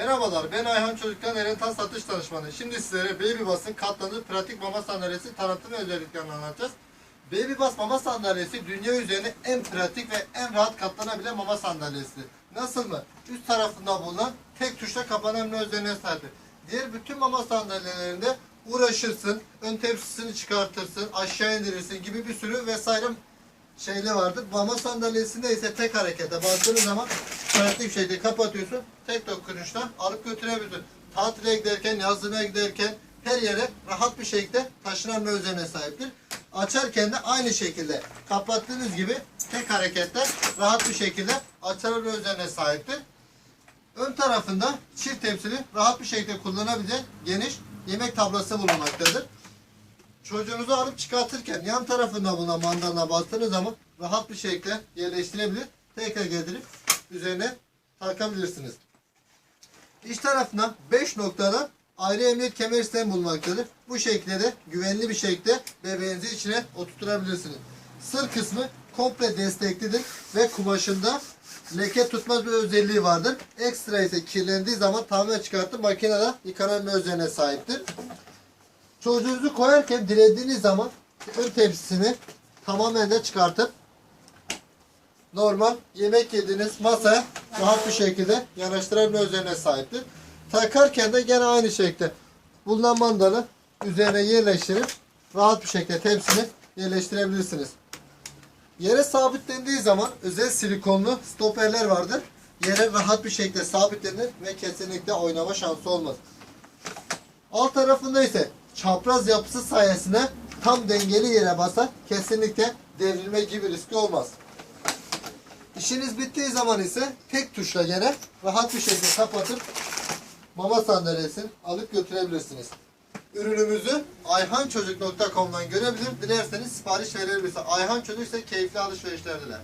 Merhabalar, ben Ayhan Çocuk'tan Erentan Satış Danışmanı. Şimdi sizlere Baby Bus'ın katlanır pratik mama sandalyesi tanıtım ve özelliklerini anlatacağız. Baby Bus mama sandalyesi dünya üzerinde en pratik ve en rahat katlanabilen mama sandalyesi. Nasıl mı? Üst tarafında bulunan tek tuşla kapanan özelliğine sahip. Diğer bütün mama sandalyelerinde uğraşırsın, ön tepsisini çıkartırsın, aşağı indirirsin gibi bir sürü vesaire şeyli vardır. Mama sandalyesinde ise tek harekete bastığınız zaman pratik bir şekilde kapatıyorsun. Tek dokunuşla alıp götürebiliyorsun. Tatile giderken, yazlığa giderken her yere rahat bir şekilde taşınan bir özelliğine sahiptir. Açarken de aynı şekilde kapattığınız gibi tek harekette rahat bir şekilde açılır özelliğine sahiptir. Ön tarafında çift tepsili rahat bir şekilde kullanabilecek geniş yemek tablası bulunmaktadır. Çocuğunuzu alıp çıkartırken yan tarafında bulunan mandalına bastığınız zaman rahat bir şekilde yerleştirebilir. Tekrar getirip üzerine takabilirsiniz. İç tarafına 5 noktada ayrı emniyet kemer sistemi bulunmaktadır. Bu şekilde de güvenli bir şekilde bebeğinizi içine oturtturabilirsiniz. Sır kısmı komple desteklidir ve kumaşında leke tutmaz bir özelliği vardır. Ekstra ise kirlendiği zaman tamamen çıkartıp makinede yıkanan bir özelliğine sahiptir. Çocuğunuzu koyarken dilediğiniz zaman ön tepsisini tamamen de çıkartıp normal yemek yediğiniz masaya rahat bir şekilde yanaştırabilme özelliğine sahiptir. Takarken de gene aynı şekilde bulunan mandalı üzerine yerleştirip rahat bir şekilde tepsini yerleştirebilirsiniz. Yere sabitlendiği zaman özel silikonlu stoperler vardır. Yere rahat bir şekilde sabitlenir ve kesinlikle oynama şansı olmaz. Alt tarafında ise çapraz yapısı sayesinde tam dengeli yere basar. Kesinlikle devrilme gibi riski olmaz. İşiniz bittiği zaman ise tek tuşla gene rahat bir şekilde kapatıp mama sandalyesini alıp götürebilirsiniz. Ürünümüzü ayhançocuk.com'dan görebilir. Dilerseniz sipariş verebilirsiniz. Ayhan Çocuk ise keyifli alışverişler diler.